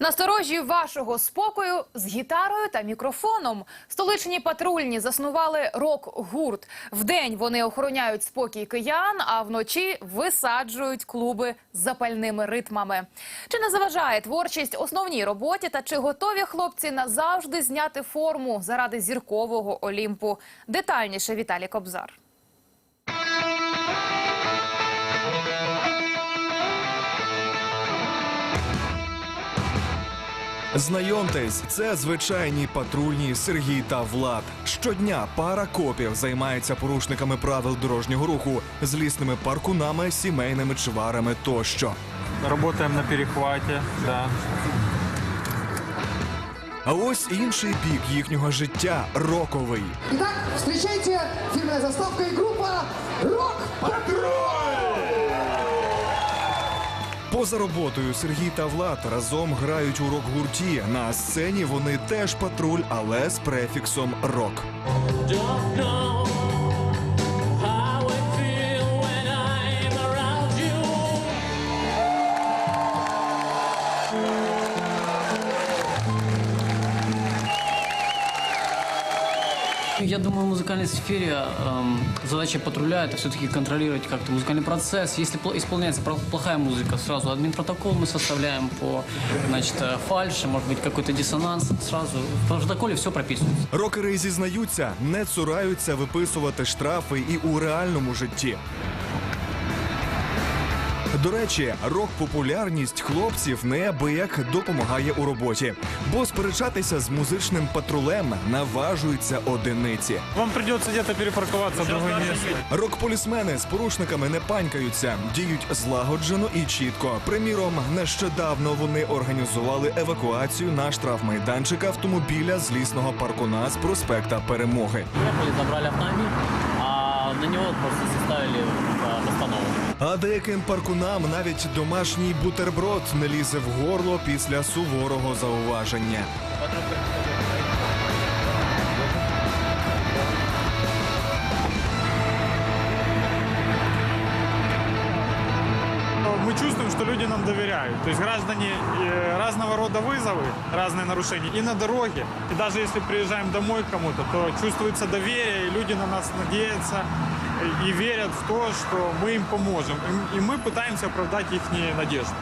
Насторожі вашого спокою з гітарою та мікрофоном. Столичні патрульні заснували рок-гурт. Вдень вони охороняють спокій киян, а вночі висаджують клуби з запальними ритмами. Чи не заважає творчість основній роботі та чи готові хлопці назавжди зняти форму заради зіркового Олімпу? Детальніше Віталій Кобзар. Знайомтесь, це звичайні патрульні Сергій та Влад. Щодня пара копів займається порушниками правил дорожнього руху, злісними паркунами, сімейними чварами тощо. Работаем на перехвате, да. А ось інший бік їхнього життя роковий. Итак, встречайте фирменная заставка и группа «Рок Поза роботою Сергій та Влад разом грають у рок-гурті. На сцені вони теж патруль, але з префіксом рок. Я думаю, в музыкальной сфере эм, задача патруля это все-таки контролировать как-то музыкальный процесс. Если пл- исполняется про- плохая музыка, сразу админ-протокол мы составляем по значит, э, фальше, может быть, какой-то диссонанс. Сразу в протоколе все прописывается. Рокери зізнаються, не цураються виписувати штрафи і у реальному житті. До речі, рок-популярність хлопців неабияк допомагає у роботі, бо сперечатися з музичним патрулем наважуються одиниці. Вам придется где-то перепарковаться в другое место. Рок-полісмени з порушниками не панькаються, діють злагоджено і чітко. Приміром, нещодавно вони організували евакуацію на штрафмайданчик автомобіля з лісного паркуна з проспекта Перемоги. Приехали, забрали автомобиль, а на него просто составили э. А деяким паркунам навіть домашній бутерброд не лізе в горло після суворого зауваження. Мы чувствуем, что люди нам доверяют. То есть граждане э, разного рода вызовы, разные нарушения и на дороге. И даже если приезжаем домой к кому-то, то чувствуется доверие, и люди на нас надеются и- и верят в то, что мы им поможем. И- И мы пытаемся оправдать их надежды.